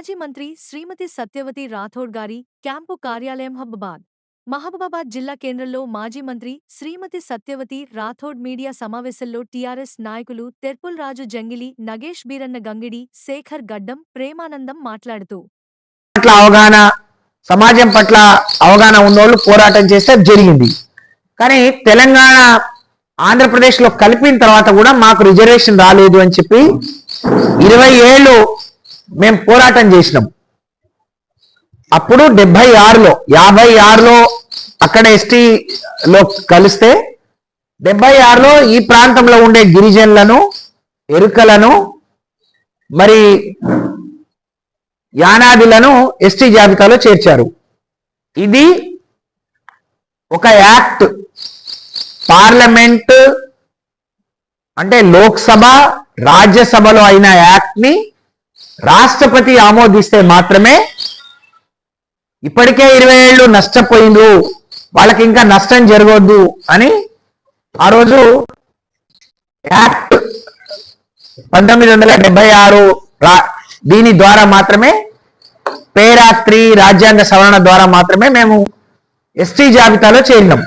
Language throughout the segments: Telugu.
మాజీ మంత్రి శ్రీమతి సత్యవతి రాథోడ్ గారి క్యాంపు కార్యాలయం హబ్బాబాద్ మహబూబాబాద్ జిల్లా కేంద్రంలో మాజీ మంత్రి శ్రీమతి సత్యవతి రాథోడ్ మీడియా సమావేశంలో టీఆర్ఎస్ నాయకులు తెర్పుల్రాజు జంగిలి నగేష్ బీరన్న గంగిడి శేఖర్ గడ్డం ప్రేమానందం మాట్లాడుతూ పట్ల అవగాహన సమాజం పట్ల అవగాహన ఉన్నోళ్ళు పోరాటం చేస్తే జరిగింది. కానీ తెలంగాణ ఆంధ్రప్రదేశ్లో కలిపిన తర్వాత కూడా మాకు రిజర్వేషన్ రాలేదు అని చెప్పి ఇరవై ఏళ్ళు మేము పోరాటం చేసినాం. అప్పుడు డెబ్బై ఆరులో యాభై ఆరులో అక్కడ ఎస్టీలో కలిస్తే డెబ్బై ఆరులో ఈ ప్రాంతంలో ఉండే గిరిజనులను ఎరుకలను మరి యానాదులను ఎస్టీ జాబితాలో చేర్చారు. ఇది ఒక యాక్ట్. పార్లమెంట్ అంటే లోక్సభ రాజ్యసభలో అయిన యాక్ట్ని రాష్ట్రపతి ఆమోదిస్తే మాత్రమే ఇప్పటికే ఇరవై ఏళ్ళు నష్టపోయిండ్రు. వాళ్ళకి ఇంకా నష్టం జరగవద్దు అని ఆ రోజు యాక్ట్ పంతొమ్మిది వందల డెబ్బై ఆరు రా- దీని ద్వారా మాత్రమే పేరాత్రి రాజ్యాంగ సవరణ ద్వారా మాత్రమే మేము ఎస్టీ జాబితాలో చేరినాం.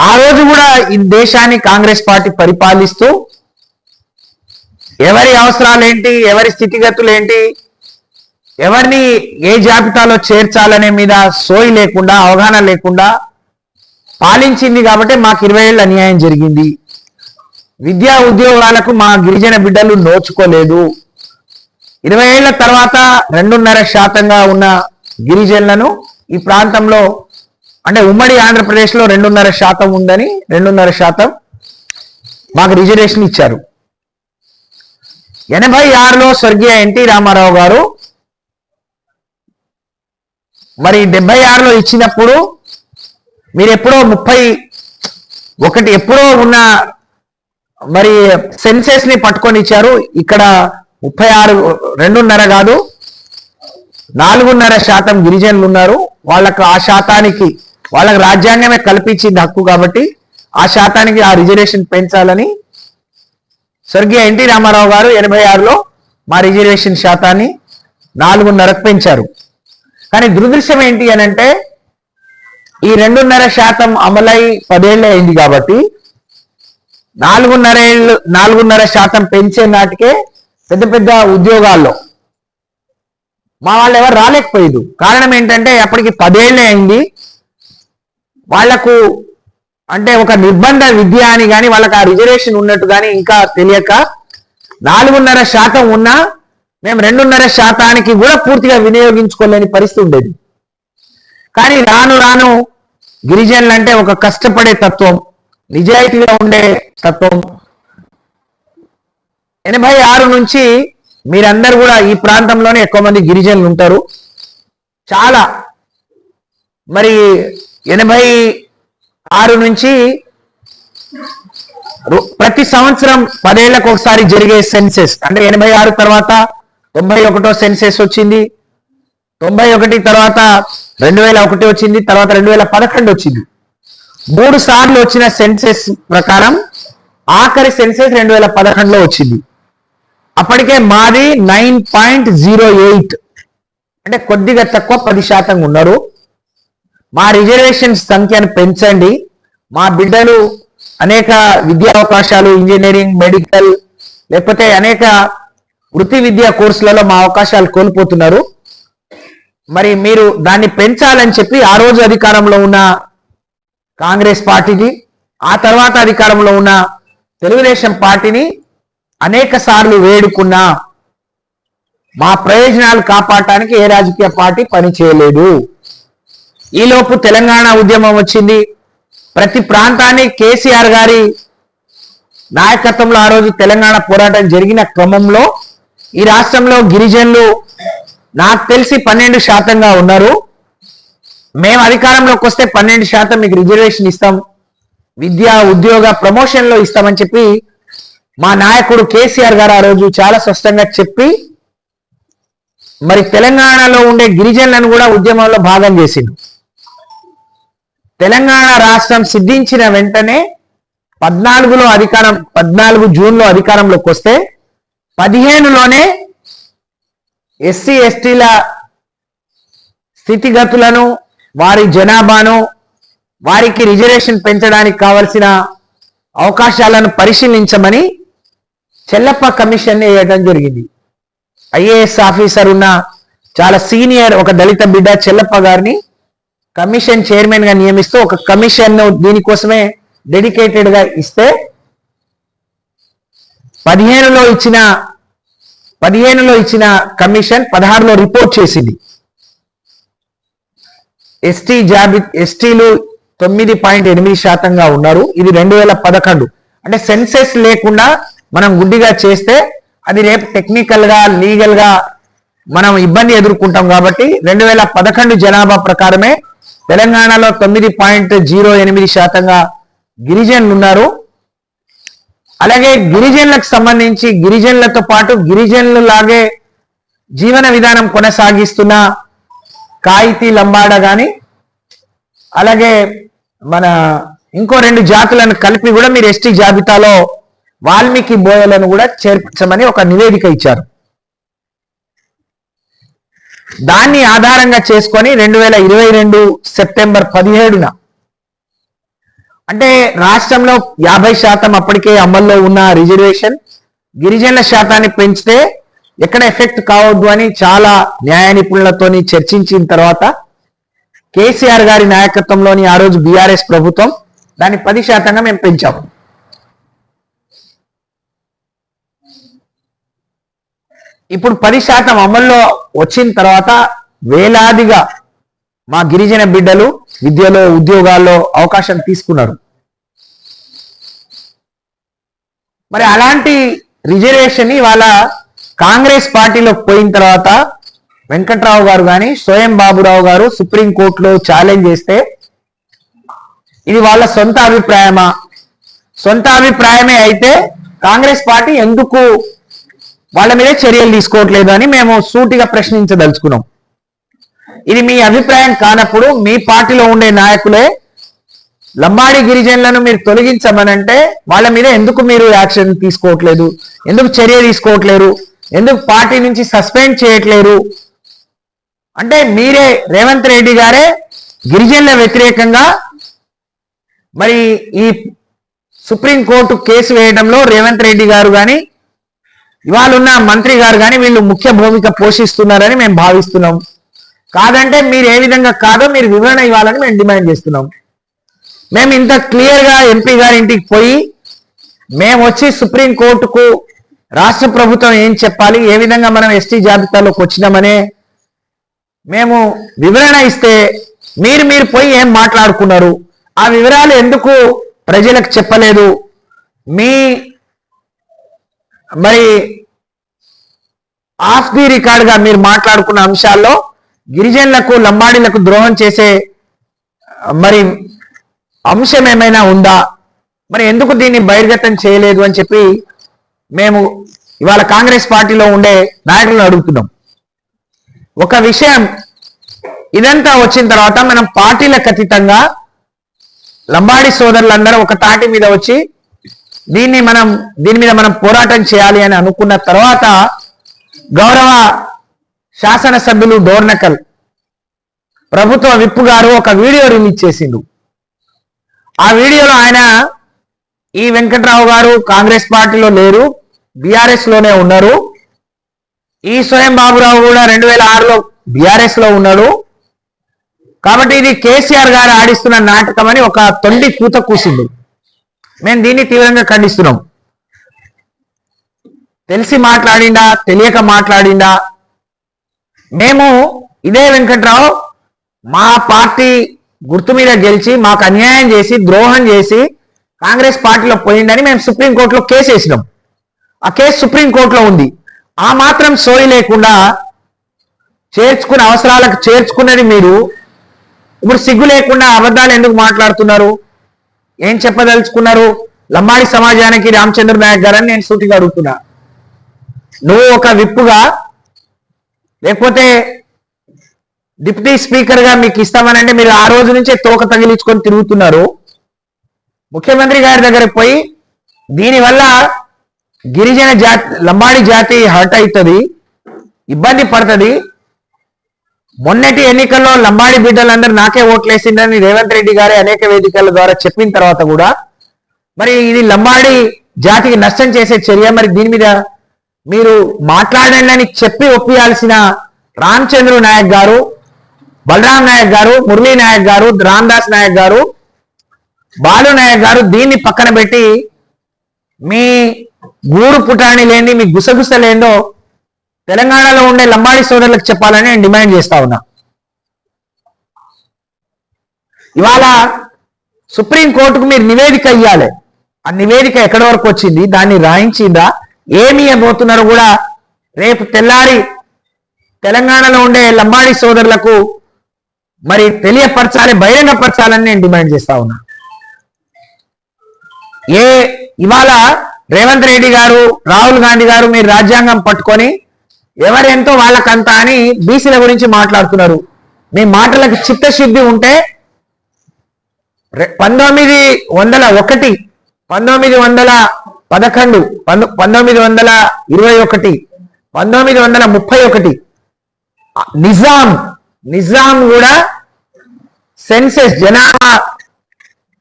ఆ రోజు కూడా ఈ దేశాన్ని కాంగ్రెస్ పార్టీ పరిపాలిస్తూ ఎవరి అవసరాలు ఏంటి ఎవరి స్థితిగతులు ఏంటి ఎవరిని ఏ జాబితాలో చేర్చాలనే మీద సోయి లేకుండా అవగాహన లేకుండా పాలించింది కాబట్టి మాకు ఇరవై ఏళ్ళు అన్యాయం జరిగింది. విద్యా ఉద్యోగాలకు మా గిరిజన బిడ్డలు నోచుకోలేదు. ఇరవై ఏళ్ళ తర్వాత రెండున్నర శాతంగా ఉన్న గిరిజనులను ఈ ప్రాంతంలో అంటే ఉమ్మడి ఆంధ్రప్రదేశ్లో రెండున్నర శాతం ఉందని రెండున్నర శాతం మాకు రిజర్వేషన్ ఇచ్చారు. ఎనభై ఆరులో స్వర్గీయ ఎన్టీ రామారావు గారు మరి డెబ్బై ఆరులో ఇచ్చినప్పుడు మీరు ఎప్పుడో ముప్పై ఒకటి ఎప్పుడో ఉన్న మరి సెన్సెస్ని పట్టుకొని ఇచ్చారు. ఇక్కడ ముప్పై ఆరు రెండున్నర కాదు నాలుగున్నర శాతం గిరిజనులు ఉన్నారు. వాళ్ళకు ఆ శాతానికి వాళ్ళకి రాజ్యాంగమే కల్పించింది హక్కు కాబట్టి ఆ శాతానికి ఆ రిజర్వేషన్ పెంచాలని స్వర్గీయ ఎన్టీ రామారావు గారు ఎనభై ఆరులో మా రిజర్వేషన్ శాతాన్ని నాలుగున్నరకు పెంచారు. కానీ దురదృష్టం ఏంటి అని అంటే ఈ రెండున్నర శాతం అమలై పదేళ్ళే అయింది కాబట్టి నాలుగున్నర ఏళ్ళు నాలుగున్నర శాతం పెంచే నాటికే పెద్ద పెద్ద ఉద్యోగాల్లో మా వాళ్ళు ఎవరు రాలేకపోయేది. కారణం ఏంటంటే అప్పటికి పదేళ్ళే అయింది. వాళ్ళకు అంటే ఒక నిర్బంధ విద్య అని కానీ వాళ్ళకి ఆ రిజర్వేషన్ ఉన్నట్టు కానీ ఇంకా తెలియక నాలుగున్నర శాతం ఉన్నా మేము రెండున్నర శాతానికి కూడా పూర్తిగా వినియోగించుకోలేని పరిస్థితి ఉండేది. కానీ రాను రాను గిరిజనులు అంటే ఒక కష్టపడే తత్వం నిజాయితీగా ఉండే తత్వం. ఎనభై ఆరు నుంచి మీరందరూ కూడా ఈ ప్రాంతంలోనే ఎక్కువ మంది గిరిజనులు ఉంటారు. చాలా. మరి ఎనభై ఆరు నుంచి రు- ప్రతి సంవత్సరం పదేళ్ళకు ఒకసారి జరిగే సెన్సెస్. అంటే ఎనభై ఆరు తర్వాత తొంభై ఒకటో సెన్సెస్ వచ్చింది. తొంభై ఒకటి తర్వాత రెండు వేల ఒకటి వచ్చింది. తర్వాత రెండు వేల పదకొండు వచ్చింది. మూడు సార్లు వచ్చిన సెన్సెస్ ప్రకారం ఆఖరి సెన్సెస్ రెండు వేల పదకొండులో వచ్చింది. అప్పటికే మాది నైన్ పాయింట్ జీరో ఎయిట్. అంటే కొద్దిగా తక్కువ పది శాతం ఉన్నారు. మా రిజర్వేషన్ సంఖ్యను పెంచండి. మా బిడ్డలు అనేక విద్యా అవకాశాలు ఇంజనీరింగ్ మెడికల్ లేకపోతే అనేక వృత్తి విద్యా కోర్సులలో మా అవకాశాలు కోల్పోతున్నారు. మరి మీరు దాన్ని పెంచాలని చెప్పి ఆ రోజు అధికారంలో ఉన్న కాంగ్రెస్ పార్టీకి ఆ తర్వాత అధికారంలో ఉన్న తెలుగుదేశం పార్టీని అనేక సార్లు వేడుకున్నా మా ప్రయోజనాలు కాపాడటానికి ఏ రాజకీయ పార్టీ పని చేయలేదు ఈలోపు తెలంగాణ ఉద్యమం వచ్చింది. ప్రతి ప్రాంతాన్ని కేసీఆర్ గారి నాయకత్వంలో ఆ రోజు తెలంగాణ పోరాటం జరిగిన క్రమంలో ఈ రాష్ట్రంలో గిరిజనులు నాకు తెలిసి పన్నెండు శాతంగా ఉన్నారు. మేము అధికారంలోకి వస్తే పన్నెండు శాతం మీకు రిజర్వేషన్ ఇస్తాం. విద్య ఉద్యోగ ప్రమోషన్లో ఇస్తామని చెప్పి మా నాయకుడు కేసీఆర్ గారు ఆ రోజు చాలా స్పష్టంగా చెప్పి మరి తెలంగాణలో ఉండే గిరిజనులను కూడా ఉద్యమంలో భాగం చేసిండు. తెలంగాణ రాష్ట్రం సిద్ధించిన వెంటనే పద్నాలుగులో అధికారం పద్నాలుగు జూన్లో అధికారంలోకి వస్తే పదిహేనులోనే ఎస్సీ ఎస్టీల స్థితిగతులను వారి జనాభాను వారికి రిజర్వేషన్ పెంచడానికి కావలసిన అవకాశాలను పరిశీలించమని చెల్లప్ప కమిషన్ వేయడం జరిగింది. ఐఏఎస్ ఆఫీసర్ ఉన్న చాలా సీనియర్ ఒక దళిత బిడ్డ చెల్లప్ప గారిని కమిషన్ చైర్మన్గా నియమిస్తూ ఒక కమిషన్ దీనికోసమే డెడికేటెడ్గా ఇస్తే పదిహేనులో ఇచ్చిన పదిహేనులో ఇచ్చిన కమిషన్ పదహారులో రిపోర్ట్ చేసింది. ఎస్టీ జాబి ఎస్టీలు తొమ్మిది పాయింట్ ఎనిమిది శాతంగా ఉన్నారు. ఇది రెండు వేల పదకొండు. అంటే సెన్సెస్ లేకుండా మనం గుడ్డిగా చేస్తే అది రేపు టెక్నికల్గా లీగల్గా మనం ఇబ్బంది ఎదుర్కొంటాం కాబట్టి రెండు వేల పదకొండు జనాభా ప్రకారమే తెలంగాణలో తొమ్మిది పాయింట్ జీరో ఎనిమిది శాతంగా గిరిజనులు ఉన్నారు. అలాగే గిరిజనులకు సంబంధించి గిరిజనులతో పాటు గిరిజనులు లాగే జీవన విధానం కొనసాగిస్తున్న కాయితీ లంబాడ గాని అలాగే మన ఇంకో రెండు జాతులను కలిపి కూడా మీరు ఎస్టీ జాబితాలో వాల్మీకి బోయలను కూడా చేర్పించమని ఒక నివేదిక ఇచ్చారు. దాన్ని ఆధారంగా చేసుకొని రెండు వేల ఇరవై రెండు సెప్టెంబర్ పదిహేడున. అంటే రాష్ట్రంలో యాభై శాతం అప్పటికే అమల్లో ఉన్న రిజర్వేషన్ గిరిజనుల శాతాన్ని పెంచితే ఎక్కడ ఎఫెక్ట్ కావద్దు అని చాలా న్యాయ నిపుణులతోని చర్చించిన తర్వాత కేసీఆర్ గారి నాయకత్వంలోని ఆ రోజు బీఆర్ఎస్ ప్రభుత్వం దాన్ని పది శాతంగా మేము పెంచాము. ఇప్పుడు పది శాతం అమల్లో వచ్చిన తర్వాత వేలాదిగా మా గిరిజన బిడ్డలు విద్యలో ఉద్యోగాల్లో అవకాశం తీసుకున్నారు. మరి అలాంటి రిజర్వేషన్ ఇవాళ కాంగ్రెస్ పార్టీలో పోయిన తర్వాత వెంకట్రావు గారు కానీ స్వయం బాబురావు గారు సుప్రీంకోర్టులో ఛాలెంజ్ చేస్తే ఇది వాళ్ళ సొంత అభిప్రాయమా? సొంత అభిప్రాయమే అయితే కాంగ్రెస్ పార్టీ ఎందుకు వాళ్ళ మీదే చర్యలు తీసుకోవట్లేదు అని మేము సూటిగా ప్రశ్నించదలుచుకున్నాం. ఇది మీ అభిప్రాయం కానప్పుడు మీ పార్టీలో ఉండే నాయకులే లంబాడి గిరిజనులను మీరు తొలగించమనంటే వాళ్ళ మీద ఎందుకు మీరు యాక్షన్ తీసుకోవట్లేదు? ఎందుకు చర్య తీసుకోవట్లేరు ఎందుకు పార్టీ నుంచి సస్పెండ్ చేయట్లేరు అంటే మీరే రేవంత్ రెడ్డి గారే గిరిజనుల వ్యతిరేకంగా మరి ఈ సుప్రీంకోర్టు కేసు వేయడంలో రేవంత్ రెడ్డి గారు కానీ ఇవాళ ఉన్న మంత్రి గారు కానీ వీళ్ళు ముఖ్య భూమిక పోషిస్తున్నారని మేము భావిస్తున్నాం. కాదంటే మీరు ఏ విధంగా కాదో మీరు వివరణ ఇవ్వాలని మేము డిమాండ్ చేస్తున్నాం. మేము ఇంత క్లియర్గా ఎంపీ గారి ఇంటికి పోయి మేము వచ్చి సుప్రీం కోర్టుకు రాష్ట్ర ప్రభుత్వం ఏం చెప్పాలి ఏ విధంగా మనం ఎస్టీ జాబితాలోకి వచ్చినామనే మేము వివరణ ఇస్తే మీరు మీరు పోయి ఏం మాట్లాడుకున్నారు? ఆ వివరాలు ఎందుకు ప్రజలకు చెప్పలేదు? మీ మరి ఆఫ్ రికార్డుగా మీరు మాట్లాడుకున్న అంశాల్లో గిరిజనులకు లంబాడీలకు ద్రోహం చేసే మరి అంశం ఏమైనా ఉందా? మరి ఎందుకు దీన్ని బహిర్గతం చేయలేదు అని చెప్పి మేము ఇవాళ కాంగ్రెస్ పార్టీలో ఉండే నాయకులను అడుగుతున్నాం. ఒక విషయం ఇదంతా వచ్చిన తర్వాత మనం పార్టీలకు అతీతంగా లంబాడి సోదరులందరూ ఒక తాటి మీద వచ్చి దీన్ని మనం దీని మీద మనం పోరాటం చేయాలి అని అనుకున్న తర్వాత గౌరవ శాసనసభ్యులు డోర్నకల్ ప్రభుత్వ విప్ గారు ఒక వీడియో రిలీజ్ చేసిండు. ఆ వీడియోలో ఆయన ఈ వెంకట్రావు గారు కాంగ్రెస్ పార్టీలో లేరు బీఆర్ఎస్లోనే ఉన్నారు. ఈ స్వయం బాబురావు కూడా రెండు వేల ఆరులో బీఆర్ఎస్లో ఉన్నాడు. కాబట్టి ఇది కేసీఆర్ గారు ఆడిస్తున్న నాటకం అని ఒక తొండి కూత కూసిండు. మేము దీన్ని తీవ్రంగా ఖండిస్తున్నాం. తెలిసి మాట్లాడిండా తెలియక మాట్లాడిండా మేము ఇదే వెంకట్రావు మా పార్టీ గుర్తు మీద గెలిచి మాకు అన్యాయం చేసి ద్రోహం చేసి కాంగ్రెస్ పార్టీలో పోయిందని మేము సుప్రీంకోర్టులో కేసు వేసినాం. ఆ కేసు సుప్రీంకోర్టులో ఉంది. ఆ మాత్రం సోయి లేకుండా చేర్చుకునే అవసరాలకు చేర్చుకున్నది మీరు. ఇప్పుడు సిగ్గు లేకుండా అబద్ధాలు ఎందుకు మాట్లాడుతున్నారు? ఏం చెప్పదలుచుకున్నారు? లంబాడి సమాజానికి రామచంద్ర నాయక్ గారని నేను సూటిగా అడుగుతున్నా. నువ్వు ఒక విప్పుగా లేకపోతే డిప్యూటీ స్పీకర్గా మీకు ఇస్తామనంటే మీరు ఆ రోజు నుంచే తోక తగిలించుకొని తిరుగుతున్నారు. ముఖ్యమంత్రి గారి దగ్గరకు పోయి దీనివల్ల గిరిజన జాతి లంబాడి జాతి హర్ట్ అవుతుంది ఇబ్బంది పడుతుంది మొన్నటి ఎన్నికల్లో లంబాడి బిడ్డలందరూ నాకే ఓట్లేసిందని రేవంత్ రెడ్డి గారే అనేక వేదికల ద్వారా చెప్పిన తర్వాత కూడా మరి ఇది లంబాడి జాతికి నష్టం చేసే చర్య మరి దీని మీద మీరు మాట్లాడండి అని చెప్పి ఒప్పియాల్సిన రామచంద్రు నాయక్ గారు బలరాం నాయక్ గారు మురళీ నాయక్ గారు రామ్దాస్ నాయక్ గారు బాలు నాయక్ గారు దీన్ని పక్కన పెట్టి మీ గూడు పుటాణి లేని మీ గుసగుస లేందో తెలంగాణలో ఉండే లంబాడి సోదరులకు చెప్పాలని నేను డిమాండ్ చేస్తా ఉన్నా. ఇవాళ సుప్రీం కోర్టుకు మీరు నివేదిక ఇవ్వాలి ఆ నివేదిక ఎక్కడి వరకు వచ్చింది? దాన్ని రాయించిందా? ఏమి ఇవ్వబోతున్నారో కూడా రేపు తెల్లారి తెలంగాణలో ఉండే లంబాడి సోదరులకు మరి తెలియపరచాలి బహిరంగపరచాలని నేను డిమాండ్ చేస్తా ఉన్నా. ఏ ఇవాళ రేవంత్ రెడ్డి గారు రాహుల్ గాంధీ గారు మీరు రాజ్యాంగం పట్టుకొని ఎవరెంతో వాళ్ళకంత అని బీసీల గురించి మాట్లాడుతున్నారు. మీ మాటలకు చిత్తశుద్ధి ఉంటే పంతొమ్మిది వందల ఒకటి పంతొమ్మిది వందల పదకొండు పంతొమ్మిది వందల ఇరవై ఒకటి పంతొమ్మిది వందల ముప్పై ఒకటి. నిజాం నిజాం కూడా సెన్సెస్ జనాభా.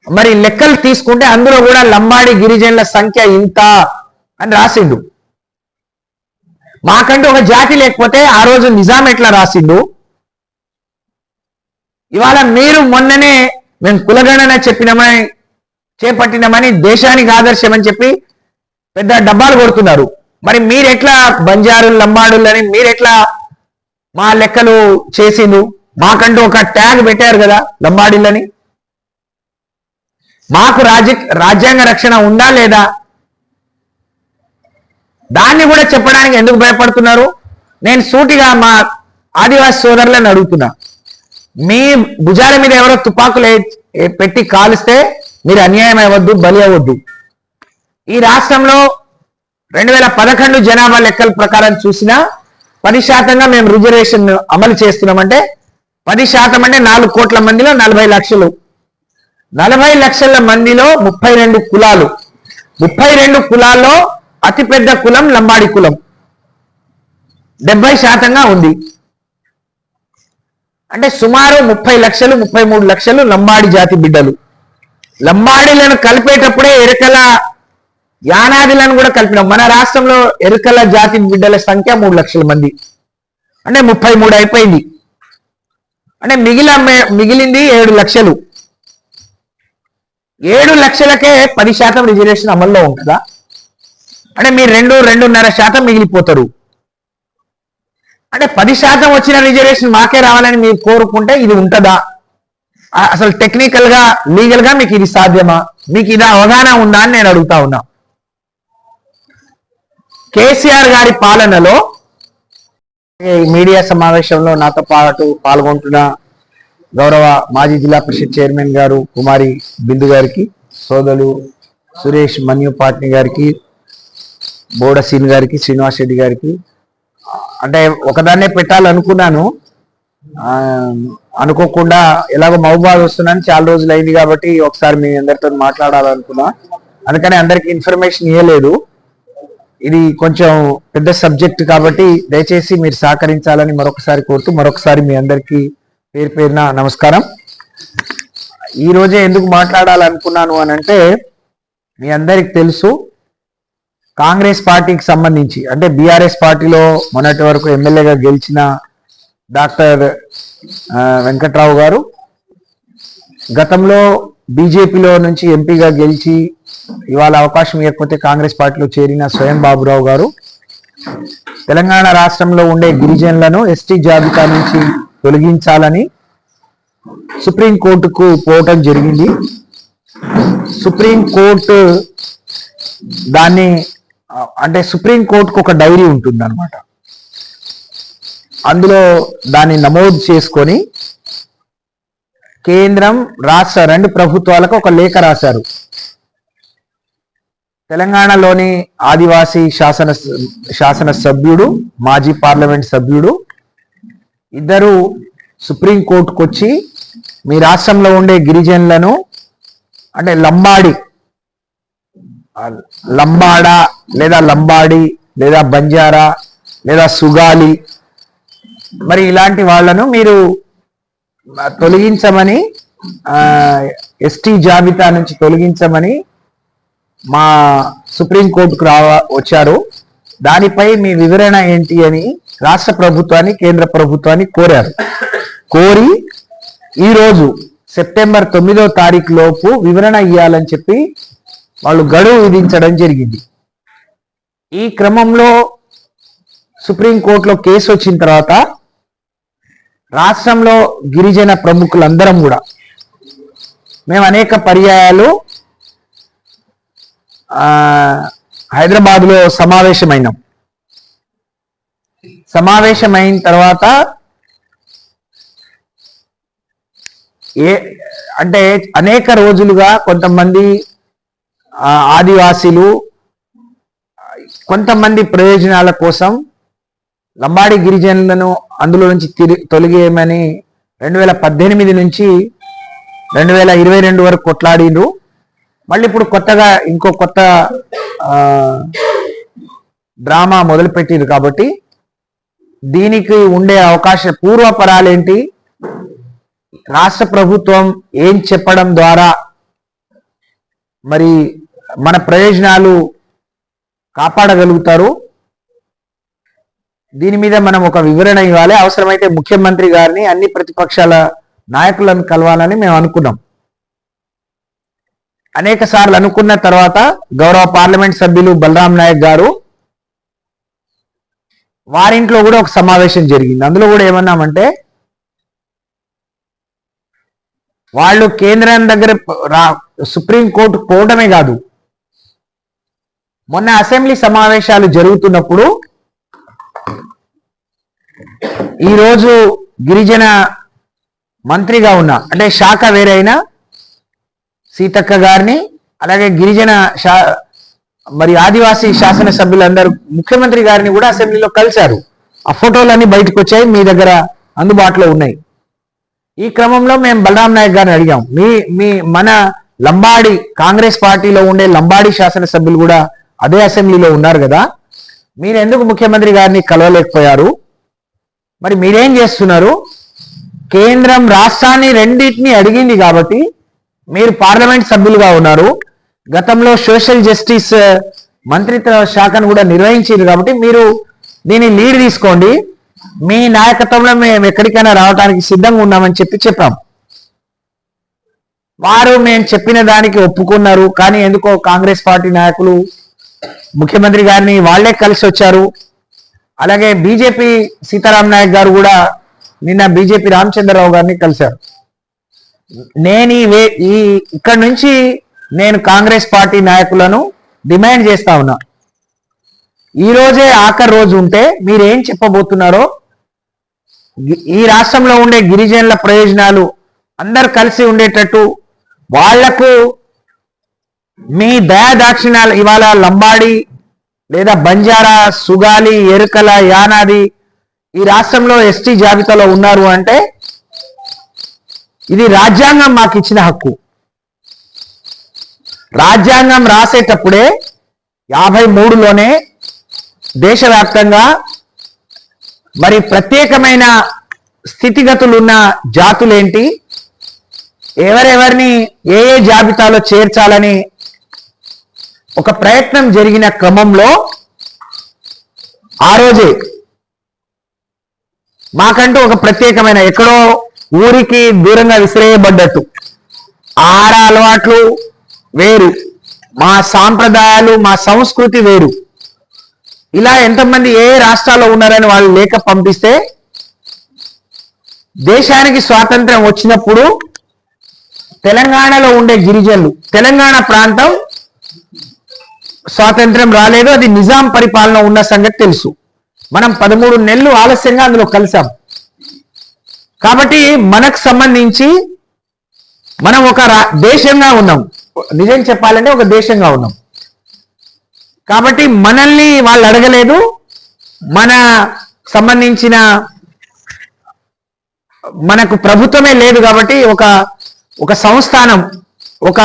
మరి లెక్కలు తీసుకుంటే అందులో కూడా లంబాడి గిరిజనుల సంఖ్య ఇంత అని రాసిండు. మాకంటూ ఒక జాతి లేకపోతే ఆ రోజు నిజాం ఎట్లా రాసిండు? ఇవాళ మీరు మొన్ననే మేము కులగణన చెప్పినామని చేపట్టినామని దేశానికి ఆదర్శమని చెప్పి పెద్ద డబ్బాలు కొడుతున్నారు. మరి మీరెట్లా బంజారు లంబాడులని మీరెట్లా మా లెక్కలు చేసిండు? మాకంటూ ఒక ట్యాగ్ పెట్టారు కదా లంబాడీలని. మాకు రాజ్య రాజ్యాంగ రక్షణ ఉందా లేదా? దాన్ని కూడా చెప్పడానికి ఎందుకు భయపడుతున్నారు? నేను సూటిగా మా ఆదివాసి సోదరులను అడుగుతున్నా. మీ భుజాల మీద ఎవరో తుపాకులు పెట్టి కాలిస్తే మీరు అన్యాయం అవ్వద్దు బలి అవ్వద్దు. ఈ రాష్ట్రంలో రెండు వేల పదకొండు జనాభా లెక్కల ప్రకారం చూసినా పది శాతంగా మేము రిజర్వేషన్ అమలు చేస్తున్నామంటే పది శాతం అంటే నాలుగు కోట్ల మందిలో నలభై లక్షలు. నలభై లక్షల మందిలో ముప్పై రెండు కులాలు. ముప్పై రెండు కులాల్లో అతిపెద్ద కులం లంబాడి కులం. డెబ్బై శాతంగా ఉంది. అంటే సుమారు ముప్పై లక్షలు ముప్పై మూడు లక్షలు లంబాడి జాతి బిడ్డలు. లంబాడీలను కలిపేటప్పుడే ఎరుకల యానాదిలను కూడా కలిపినాం. మన రాష్ట్రంలో ఎరుకల జాతి బిడ్డల సంఖ్య మూడు లక్షల మంది. అంటే ముప్పై మూడు అయిపోయింది. అంటే మిగిలిన మిగిలింది ఏడు లక్షలు. ఏడు లక్షలకే పది శాతం రిజర్వేషన్ అమల్లో ఉంటుందా? అంటే మీరు రెండు రెండున్నర శాతం మిగిలిపోతారు. అంటే పది శాతం వచ్చిన రిజర్వేషన్ మాకే రావాలని మీరు కోరుకుంటే ఇది ఉంటుందా? అసలు టెక్నికల్గా లీగల్గా మీకు ఇది సాధ్యమా? మీకు ఇది అవగాహన ఉందా అని నేను అడుగుతా ఉన్నా. కేసీఆర్ గారి పాలనలో మీడియా సమావేశంలో నాతో పాటు పాల్గొంటున్న గౌరవ మాజీ జిల్లా పరిషత్ చైర్మన్ గారు కుమారి బిందు గారికి సోదరులు సురేష్ మన్యు పాట్ని గారికి బోడ సీన్ గారికి శ్రీనివాస్ రెడ్డి గారికి అంటే ఒకదాన్నే పెట్టాలనుకున్నాను. అనుకోకుండా ఎలాగో మహబాద్ వస్తున్నాను చాలా రోజులు అయింది కాబట్టి ఒకసారి మీ అందరితో మాట్లాడాలనుకున్నా. అందుకని అందరికి ఇన్ఫర్మేషన్ ఇవ్వలేదు ఇది కొంచెం పెద్ద సబ్జెక్ట్ కాబట్టి దయచేసి మీరు సహకరించాలని మరొకసారి కోరుతూ మరొకసారి మీ అందరికీ పేరు పేరున నమస్కారం. ఈరోజే ఎందుకు మాట్లాడాలనుకున్నాను అని అంటే మీ అందరికి తెలుసు. కాంగ్రెస్ పార్టీకి సంబంధించి అంటే బీఆర్ఎస్ పార్టీలో మొన్నటి వరకు ఎమ్మెల్యేగా గెలిచిన డాక్టర్ వెంకట్రావు గారు గతంలో బీజేపీలో నుంచి ఎంపీగా గెలిచి ఇవాళ అవకాశం ఇవ్వకపోతే కాంగ్రెస్ పార్టీలో చేరిన స్వయం బాబురావు గారు తెలంగాణ రాష్ట్రంలో ఉండే గిరిజనులను ఎస్టీ జాబితా నుంచి తొలగించాలని సుప్రీం కోర్టుకు పోవటం జరిగింది. సుప్రీం కోర్టు దాన్ని అంటే సుప్రీం కోర్టుకు ఒక డైరీ ఉంటుంది అనమాట అందులో దాన్ని నమోదు చేసుకొని కేంద్రం రాష్ట్ర రెండు ప్రభుత్వాలకు ఒక లేఖ రాశారు. తెలంగాణలోని ఆదివాసీ శాసన శాసన సభ్యుడు మాజీ పార్లమెంట్ సభ్యుడు ఇద్దరు సుప్రీం కోర్టుకు వచ్చి మీ రాష్ట్రంలో ఉండే గిరిజనులను అంటే లంబాడి లంబాడా లేదా లంబాడి లేదా బంజారా లేదా సుగాలి. మరి ఇలాంటి వాళ్ళను మీరు తొలగించమని ఎస్టీ జాబితా నుంచి తొలగించమని మా సుప్రీంకోర్టుకు రావ వచ్చారు. దానిపై మీ వివరణ ఏంటి అని రాష్ట్ర ప్రభుత్వాన్ని కేంద్ర ప్రభుత్వాన్ని కోరారు. కోరి ఈరోజు సెప్టెంబర్ తొమ్మిదో తారీఖు లోపు వివరణ ఇవ్వాలని చెప్పి వాళ్ళు గడువు విధించడం జరిగింది. ఈ క్రమంలో సుప్రీంకోర్టులో కేసు వచ్చిన తర్వాత రాష్ట్రంలో గిరిజన ప్రముఖులందరం కూడా మేము అనేక పర్యాయాలు ఆ, హైదరాబాద్లో సమావేశమైనాం. సమావేశమైన తర్వాత ఏ అంటే అనేక రోజులుగా కొంతమంది ఆదివాసీలు కొంతమంది ప్రయోజనాల కోసం లంబాడి గిరిజనులను అందులో నుంచి తిరి తొలగేయమని రెండు వేల పద్దెనిమిది నుంచి రెండు వేల ఇరవై రెండు వరకు కొట్లాడిండ్రు. మళ్ళీ ఇప్పుడు కొత్తగా ఇంకో కొత్త డ్రామా మొదలుపెట్టిండ్రు కాబట్టి దీనికి ఉండే అవకాశ పూర్వపరాలేంటి? రాష్ట్ర ప్రభుత్వం ఏం చెప్పడం ద్వారా మరి మన ప్రయోజనాలు కాపాడగలుగుతారు. దీని మీద మనం ఒక వివరణ ఇవ్వాలి. అవసరమైతే ముఖ్యమంత్రి గారిని అన్ని ప్రతిపక్షాల నాయకులను కలవాలని మేము అనుకున్నాం. అనేక సార్లు అనుకున్న తర్వాత గౌరవ పార్లమెంట్ సభ్యులు బలరాం నాయక్ గారు వారింట్లో కూడా ఒక సమావేశం జరిగింది. అందులో కూడా ఏమన్నామంటే వాళ్ళు కేంద్రం దగ్గర సుప్రీంకోర్టు సుప్రీం కోర్టు పోవడమే కాదు మొన్న అసెంబ్లీ సమావేశాలు జరుగుతున్నప్పుడు ఈరోజు గిరిజన మంత్రిగా ఉన్న అంటే శాఖ వేరైన సీతక్క గారిని అలాగే గిరిజన శా మరి ఆదివాసీ శాసనసభ్యులందరూ ముఖ్యమంత్రి గారిని కూడా అసెంబ్లీలో కలిశారు. ఆ ఫోటోలన్నీ బయటకు వచ్చాయి మీ దగ్గర అందుబాటులో ఉన్నాయి. ఈ క్రమంలో మేము బలరాం నాయక్ గారిని అడిగాం. మీ మీ మన లంబాడి కాంగ్రెస్ పార్టీలో ఉండే లంబాడి శాసనసభ్యులు కూడా అదే అసెంబ్లీలో ఉన్నారు కదా. మీరు ఎందుకు ముఖ్యమంత్రి గారిని కలవలేకపోయారు? మరి మీరేం చేస్తున్నారు? కేంద్రం రాష్ట్రాన్ని రెండింటిని అడిగింది కాబట్టి మీరు పార్లమెంట్ సభ్యులుగా ఉన్నారు. గతంలో సోషల్ జస్టిస్ మంత్రిత్వ శాఖను కూడా నిర్వహించారు కాబట్టి మీరు దీన్ని లీడ్ తీసుకోండి. మీ నాయకత్వంలో మేము ఎక్కడికైనా రావడానికి సిద్ధంగా ఉన్నామని చెప్పి చెప్పాం. వారు మేము చెప్పిన దానికి ఒప్పుకున్నారు. కానీ ఎందుకో కాంగ్రెస్ పార్టీ నాయకులు ముఖ్యమంత్రి గారిని వాళ్ళే కలిసి వచ్చారు. అలాగే బీజేపీ సీతారాం నాయక్ గారు కూడా నిన్న బీజేపీ రామచంద్రరావు గారిని కలిశారు. నేను ఈ వే ఈ ఇక్కడ నుంచి నేను కాంగ్రెస్ పార్టీ నాయకులను డిమాండ్ చేస్తా ఉన్నా. ఈ రోజే ఆఖరి రోజు ఉంటే మీరేం చెప్పబోతున్నారో ఈ రాష్ట్రంలో ఉండే గిరిజనుల ప్రయోజనాలు అందరు కలిసి ఉండేటట్టు వాళ్ళకు మీ దయాదాక్షిణాలు ఇవాళ లంబాడి లేదా బంజారా సుగాలి ఎరుకల యానాది ఈ రాష్ట్రంలో ఎస్టీ జాబితాలో ఉన్నారు అంటే ఇది రాజ్యాంగం మాకు ఇచ్చిన హక్కు. రాజ్యాంగం రాసేటప్పుడే యాభై మూడులోనే దేశవ్యాప్తంగా మరి ప్రత్యేకమైన స్థితిగతులున్న జాతులేంటి? ఎవరెవరిని ఏ ఏ జాబితాలో చేర్చాలని ఒక ప్రయత్నం జరిగిన క్రమంలో ఆ రోజే మాకంటూ ఒక ప్రత్యేకమైన ఎక్కడో ఊరికి దూరంగా విసిరేయబడ్డట్టు. ఆహార అలవాట్లు వేరు మా సాంప్రదాయాలు మా సంస్కృతి వేరు. ఇలా ఎంతమంది ఏ రాష్ట్రాల్లో ఉన్నారని వాళ్ళు లేఖ పంపిస్తే దేశానికి స్వాతంత్రం వచ్చినప్పుడు తెలంగాణలో ఉండే గిరిజనులు తెలంగాణ ప్రాంతం స్వాతంత్రం రాలేదు అది నిజాం పరిపాలన ఉన్న సంగతి తెలుసు. మనం పదమూడు నెలలు ఆలస్యంగా అందులో కలిసాం. కాబట్టి మనకు సంబంధించి మనం ఒక రా- దేశంగా ఉన్నాం. నిజం చెప్పాలంటే ఒక దేశంగా ఉన్నాం. కాబట్టి మనల్ని వాళ్ళు అడగలేదు. మన సంబంధించిన మనకు ప్రభుత్వమే లేదు కాబట్టి ఒక ఒక సంస్థానం ఒక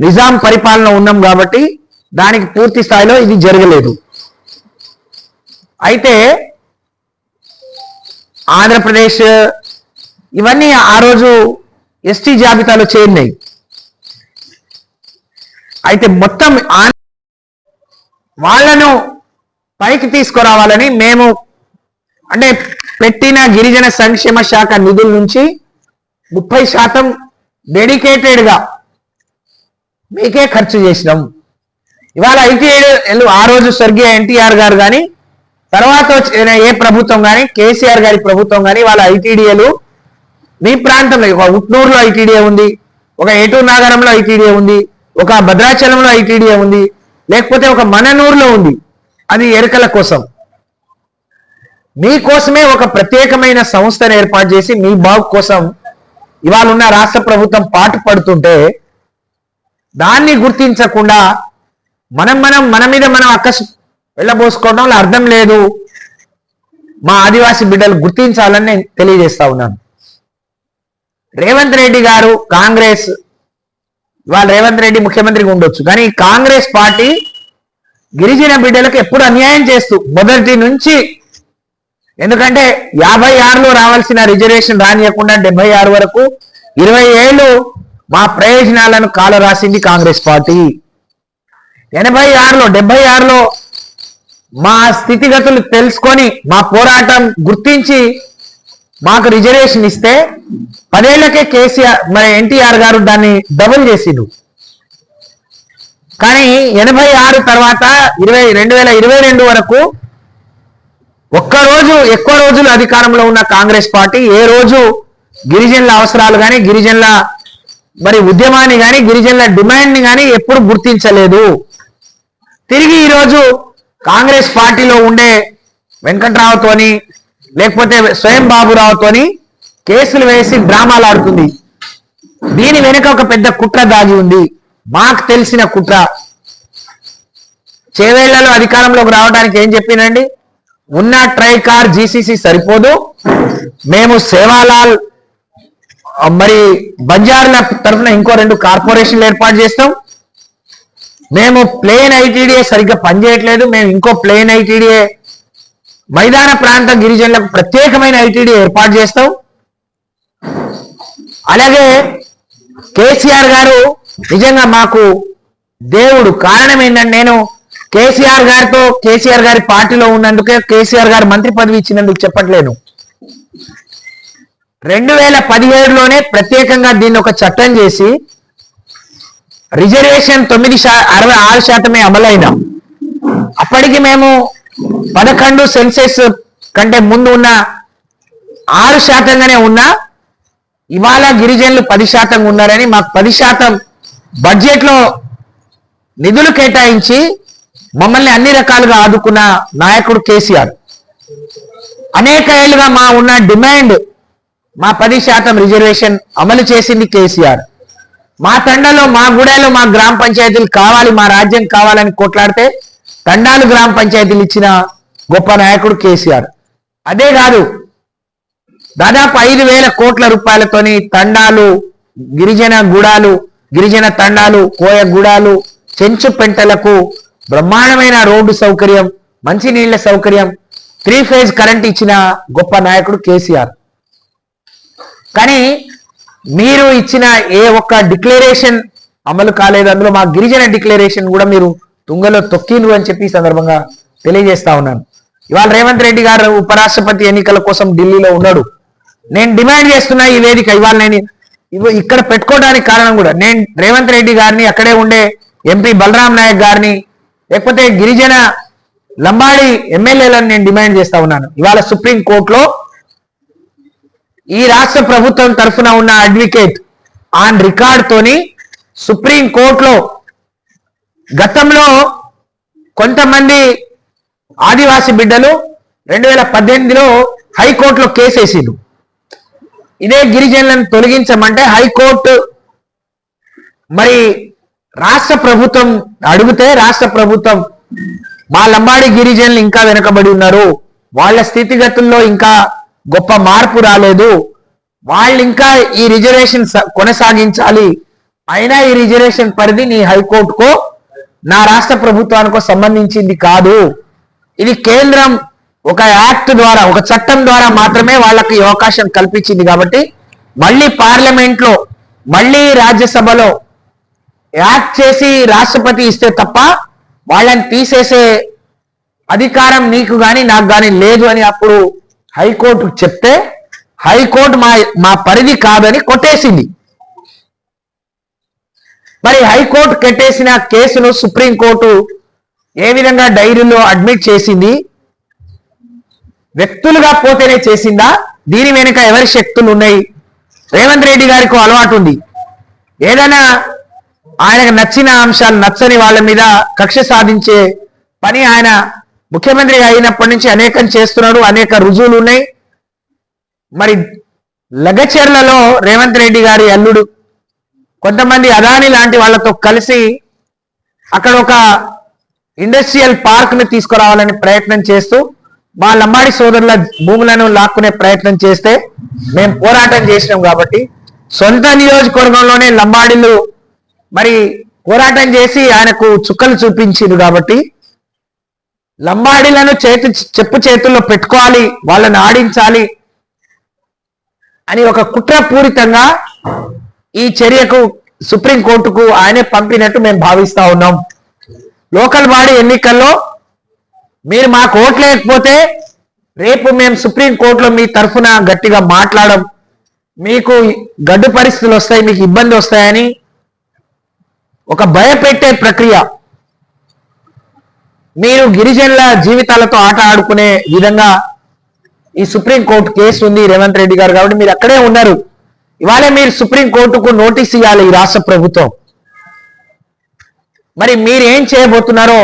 నిజాం పరిపాలన ఉన్నాం కాబట్టి దానికి పూర్తి స్థాయిలో ఇది జరగలేదు. అయితే ఆంధ్రప్రదేశ్ ఇవన్నీ ఆ రోజు ఎస్టీ జాబితాలో చేరినాయి. అయితే మొత్తం వాళ్ళను పైకి తీసుకురావాలని మేము అంటే పెట్టిన గిరిజన సంక్షేమ శాఖ నిధుల నుంచి ముప్పై శాతం డెడికేటెడ్గా మీకే ఖర్చు చేసినాం. ఇవాళ ఐటీఐలు ఆ రోజు స్వర్గీయ ఎన్టీఆర్ గారు కానీ తర్వాత వచ్చిన ఏ ప్రభుత్వం కానీ కేసీఆర్ గారి ప్రభుత్వం కానీ వాళ్ళ ఐటీడీఏలు మీ ప్రాంతంలో ఒక ఉట్నూరులో ఐటీడీఏ ఉంది ఒక ఏటూరు నాగరంలో ఐటీడీఏ ఉంది ఒక భద్రాచలంలో ఐటీడీఏ ఉంది లేకపోతే ఒక మననూరులో ఉంది అది ఎరుకల కోసం. మీకోసమే ఒక ప్రత్యేకమైన సంస్థను ఏర్పాటు చేసి మీ బాగు కోసం ఇవాళ ఉన్న రాష్ట్ర ప్రభుత్వం పాటు పడుతుంటే దాన్ని గుర్తించకుండా మనం మనం మన మీద మనం అక్కసు వెళ్ళబోసుకోవడంలో అర్థం లేదు. మా ఆదివాసి బిడ్డలు గుర్తించాలని నేను తెలియజేస్తా ఉన్నాను. రేవంత్ రెడ్డి గారు కాంగ్రెస్ ఇవాళ రేవంత్ రెడ్డి ముఖ్యమంత్రిగా ఉండొచ్చు. కానీ కాంగ్రెస్ పార్టీ గిరిజన బిడ్డలకు ఎప్పుడు అన్యాయం చేస్తూ మొదటి నుంచి ఎందుకంటే యాభై ఆరులో రావాల్సిన రిజర్వేషన్ రానియకుండా డెబ్బై ఆరు వరకు ఇరవై ఏళ్ళు మా ప్రయోజనాలను కాలరాసింది కాంగ్రెస్ పార్టీ. ఎనభై ఆరులో డెబ్బై ఆరులో మా స్థితిగతులు తెలుసుకొని మా పోరాటం గుర్తించి మాకు రిజర్వేషన్ ఇస్తే పదేళ్ళకే కేసీఆర్ మరి ఎన్టీఆర్ గారు దాన్ని డబుల్ చేసిండు. కానీ ఎనభై ఆరు తర్వాత ఇరవై రెండు వేల ఇరవై రెండు వరకు ఒక్క రోజు ఎక్కువ రోజులు అధికారంలో ఉన్న కాంగ్రెస్ పార్టీ ఏ రోజు గిరిజనుల అవసరాలు కానీ గిరిజనుల మరి ఉద్యమాన్ని కానీ గిరిజనుల డిమాండ్ని కానీ ఎప్పుడు గుర్తించలేదు. తిరిగి ఈరోజు కాంగ్రెస్ పార్టీలో ఉండే వెంకట్రావుతోని లేకపోతే స్వయం బాబురావుతోని కేసులు వేసి డ్రామాలు ఆడుతుంది. దీని వెనుక ఒక పెద్ద కుట్ర దాగి ఉంది. మాకు తెలిసిన కుట్ర. చేవేళ్ళలో అధికారంలోకి రావడానికి ఏం చెప్పినండి? ఉన్న ట్రై కార్ జీసీసీ సరిపోదు. మేము సేవాలాల్ మరి బంజారుల తరఫున ఇంకో రెండు కార్పొరేషన్లు ఏర్పాటు చేస్తాం. మేము ప్లేన్ ఐటీడీఏ సరిగ్గా పనిచేయట్లేదు. మేము ఇంకో ప్లేన్ ఐటీడీఏ మైదాన ప్రాంత గిరిజనులకు ప్రత్యేకమైన ఐటీడీ ఏర్పాటు చేస్తాం. అలాగే కేసీఆర్ గారు నిజంగా మాకు దేవుడు. కారణం ఏంటంటే నేను కేసీఆర్ గారితో కేసీఆర్ గారి పార్టీలో ఉన్నందుకే కేసీఆర్ గారు మంత్రి పదవి ఇచ్చినందుకు చెప్పట్లేను రెండు వేల పదిహేడులోనే ప్రత్యేకంగా దీన్ని ఒక చట్టం చేసి రిజర్వేషన్ తొమ్మిది అరవై ఆరు శాతమే అమలైనాం. అప్పటికి మేము పదకొండు సెన్సెస్ కంటే ముందు ఉన్న ఆరు శాతంగానే ఉన్నా ఇవాళ గిరిజనులు పది శాతం ఉన్నారని మాకు పది శాతం బడ్జెట్లో నిధులు కేటాయించి మమ్మల్ని అన్ని రకాలుగా ఆదుకున్న నాయకుడు కేసీఆర్. అనేక ఏళ్ళుగా మా ఉన్న డిమాండ్ మా పది శాతం రిజర్వేషన్ అమలు చేసింది కేసీఆర్. మా తండలో మా గుడలో మా గ్రామ పంచాయతీలు కావాలి మా రాజ్యం కావాలని కొట్లాడితే తండాలు గ్రామ పంచాయతీలు ఇచ్చిన గొప్ప నాయకుడు కేసీఆర్. అదే కాదు దాదాపు ఐదు వేల కోట్ల రూపాయలతోని తండాలు గిరిజన గుడాలు గిరిజన తండాలు కోయ గుడాలు చెంచు పెంటలకు బ్రహ్మాండమైన రోడ్డు సౌకర్యం మంచినీళ్ళ సౌకర్యం త్రీ ఫేజ్ కరెంట్ ఇచ్చిన గొప్ప నాయకుడు కేసీఆర్. కానీ మీరు ఇచ్చిన ఏ ఒక్క డిక్లరేషన్ అమలు కాలేదు అందులో మా గిరిజన డిక్లరేషన్ కూడా మీరు తుంగలో తొక్కిండ్రు అని చెప్పి సందర్భంగా తెలియజేస్తా ఉన్నాను. ఇవాళ రేవంత్ రెడ్డి గారు ఉపరాష్ట్రపతి ఎన్నికల కోసం ఢిల్లీలో ఉన్నాడు. నేను డిమాండ్ చేస్తున్నా ఈ వేదిక ఇవాళ నేను ఇక్కడ పెట్టుకోవడానికి కారణం కూడా నేను రేవంత్ రెడ్డి గారిని అక్కడే ఉండే ఎంపీ బలరాం నాయక్ గారిని లేకపోతే గిరిజన లంబాడి ఎమ్మెల్యేలను నేను డిమాండ్ చేస్తా ఉన్నాను. ఇవాళ సుప్రీం కోర్టులో ఈ రాష్ట్ర ప్రభుత్వం తరఫున ఉన్న అడ్వకేట్ ఆన్ రికార్డ్ తోని సుప్రీం కోర్టులో గతంలో కొంతమంది ఆదివాసి బిడ్డలు రెండు వేల పద్దెనిమిదిలో హైకోర్టులో కేసు వేసిండు ఇదే గిరిజనులను తొలగించమంటే హైకోర్టు మరి రాష్ట్ర ప్రభుత్వం అడిగితే రాష్ట్ర ప్రభుత్వం మా లంబాడి గిరిజనులు ఇంకా వెనకబడి ఉన్నారు. వాళ్ళ స్థితిగతుల్లో ఇంకా గొప్ప మార్పు రాలేదు. వాళ్ళు ఇంకా ఈ రిజర్వేషన్ స- కొనసాగించాలి. అయినా ఈ రిజర్వేషన్ పరిధి నీ హైకోర్టుకో నా రాష్ట్ర ప్రభుత్వానికో సంబంధించింది కాదు. ఇది కేంద్రం ఒక యాక్ట్ ద్వారా ఒక చట్టం ద్వారా మాత్రమే వాళ్ళకి అవకాశం కల్పించింది కాబట్టి మళ్ళీ పార్లమెంట్లో మళ్ళీ రాజ్యసభలో యాక్ట్ చేసి రాష్ట్రపతి ఇస్తే తప్ప వాళ్ళని తీసేసే అధికారం నీకు గాని నాకు గాని లేదు అని అప్పుడు హైకోర్టు చెప్తే హైకోర్టు మా మా పరిధి కాదని కొట్టేసింది. మరి హైకోర్టు కట్టేసిన కేసును సుప్రీంకోర్టు ఏ విధంగా డైరీలో అడ్మిట్ చేసింది? వ్యక్తులుగా పోతేనే చేసిందా? దీని వెనుక ఎవరి శక్తులు ఉన్నాయి? రేవంత్ రెడ్డి గారికి అలవాటు ఉంది. ఏదైనా ఆయనకు నచ్చిన అంశాలు నచ్చని వాళ్ళ మీద కక్ష సాధించే పని ఆయన ముఖ్యమంత్రి అయినప్పటి నుంచి అనేకం చేస్తున్నాడు అనేక రుజువులు ఉన్నాయి. మరి లగచర్లలో రేవంత్ రెడ్డి గారి అల్లుడు కొంతమంది అదాని లాంటి వాళ్ళతో కలిసి అక్కడ ఒక ఇండస్ట్రియల్ పార్క్ని తీసుకురావాలని ప్రయత్నం చేస్తూ మా లంబాడి సోదరుల భూములను లాక్కునే ప్రయత్నం చేస్తే మేము పోరాటం చేసినాం కాబట్టి సొంత నియోజకవర్గంలోనే లంబాడీలు మరి పోరాటం చేసి ఆయనకు చుక్కలు చూపించింది కాబట్టి లంబాడీలను చేతి చెప్పు చేతుల్లో పెట్టుకోవాలి వాళ్ళని ఆడించాలి అని ఒక కుట్రపూరితంగా ఈ చర్యకు సుప్రీంకోర్టుకు ఆయనే పంపినట్టు మేము భావిస్తా ఉన్నాం. లోకల్ బాడీ ఎన్నికల్లో మీరు మాకు ఓట్లేకపోతే రేపు మేము సుప్రీంకోర్టులో మీ తరఫున గట్టిగా మాట్లాడడం మీకు గడ్డు పరిస్థితులు వస్తాయి మీకు ఇబ్బంది వస్తాయని ఒక భయపెట్టే ప్రక్రియ. మీరు గిరిజనుల జీవితాలతో ఆట ఆడుకునే విధంగా ఈ సుప్రీంకోర్టు కేసు ఉంది రేవంత్ రెడ్డి గారు కాబట్టి మీరు అక్కడే ఉన్నారు. ఇవాళ మీరు సుప్రీంకోర్టుకు నోటీస్ ఇవ్వాలి ఈ రాష్ట్ర ప్రభుత్వం. మరి మీరు ఏం చేయబోతున్నారో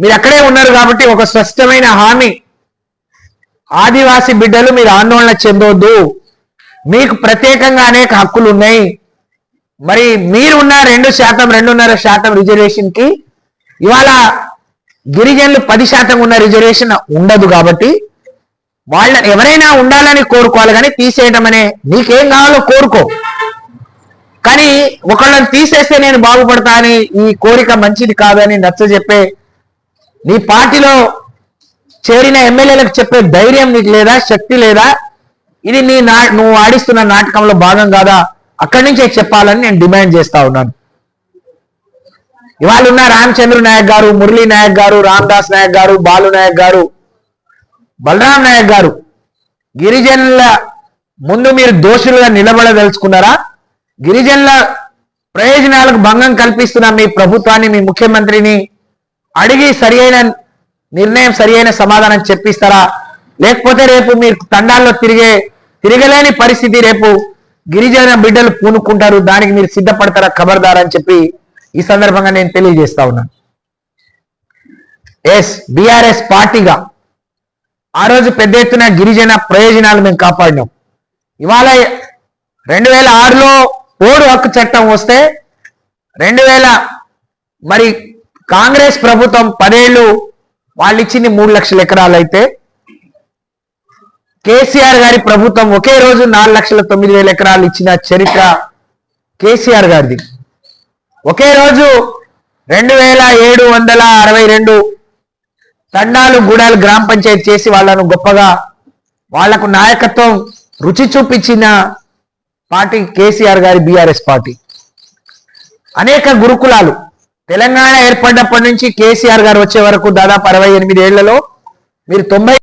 మీరు అక్కడే ఉన్నారు కాబట్టి ఒక స్పష్టమైన హామీ. ఆదివాసీ బిడ్డలు మీరు ఆందోళన చెందొద్దు. మీకు ప్రత్యేకంగా అనేక హక్కులు ఉన్నాయి. మరి మీరున్న రెండు శాతం రెండున్నర శాతం రిజర్వేషన్కి ఇవాళ గిరిజనులు పది శాతం ఉన్న రిజర్వేషన్ ఉండదు కాబట్టి వాళ్ళ ఎవరైనా ఉండాలని కోరుకోవాలి కానీ తీసేయడం అనే నీకేం కావాలో కోరుకో. కానీ ఒకళ్ళని తీసేస్తే నేను బాగుపడతా అని ఈ కోరిక మంచిది కాదని నచ్చ చెప్పే నీ పార్టీలో చేరిన ఎమ్మెల్యేలకు చెప్పే ధైర్యం నీకు లేదా శక్తి లేదా? ఇది నీ నా నువ్వు ఆడిస్తున్న నాటకంలో భాగం కాదా? అక్కడి నుంచే చెప్పాలని నేను డిమాండ్ చేస్తా ఉన్నాను. ఇవాళ ఉన్న రామచంద్ర నాయక్ గారు మురళీ నాయక్ గారు రామదాస్ నాయక్ గారు బాలు నాయక్ గారు బలరాం నాయక్ గారు గిరిజనుల ముందు మీరు దోషులుగా నిలబడదలుచుకున్నారా? గిరిజనుల ప్రయోజనాలకు భంగం కల్పిస్తున్న మీ ప్రభుత్వాన్ని మీ ముఖ్యమంత్రిని అడిగి సరియైన నిర్ణయం సరియైన సమాధానం చెప్పిస్తారా? లేకపోతే రేపు మీరు తండాల్లో తిరిగే తిరగలేని పరిస్థితి రేపు గిరిజన బిడ్డలు పూనుకుంటారు దానికి మీరు సిద్ధపడతారా ఖబర్దార్ అని చెప్పి ఈ సందర్భంగా నేను తెలియజేస్తా ఉన్నాను ఎస్ బిఆర్ఎస్ పార్టీగా ఆ రోజు పెద్ద ఎత్తున గిరిజన ప్రయోజనాలు మేము కాపాడినాం. ఇవాళ రెండు వేల ఆరులో పోడు హక్కు చట్టం వస్తే రెండు వేల మరి కాంగ్రెస్ ప్రభుత్వం పదేళ్ళు వాళ్ళు ఇచ్చింది మూడు లక్షల ఎకరాలు అయితే కేసీఆర్ గారి ప్రభుత్వం ఒకే రోజు నాలుగు లక్షల తొమ్మిది వేల ఎకరాలు ఇచ్చిన చరిత్ర కేసీఆర్ గారిది. ఒకే రోజు రెండు వేల ఏడు వందల అరవై రెండు తండాలు గూడాలు గ్రామ పంచాయతీ చేసి వాళ్ళను గొప్పగా వాళ్ళకు నాయకత్వం రుచి చూపించిన పార్టీ కేసీఆర్ గారి బీఆర్ఎస్ పార్టీ. అనేక గురుకులాలు. తెలంగాణ ఏర్పడినప్పటి నుంచి కేసీఆర్ గారు వచ్చే వరకు దాదాపు అరవై ఎనిమిది ఏళ్ళలో మీరు తొంభై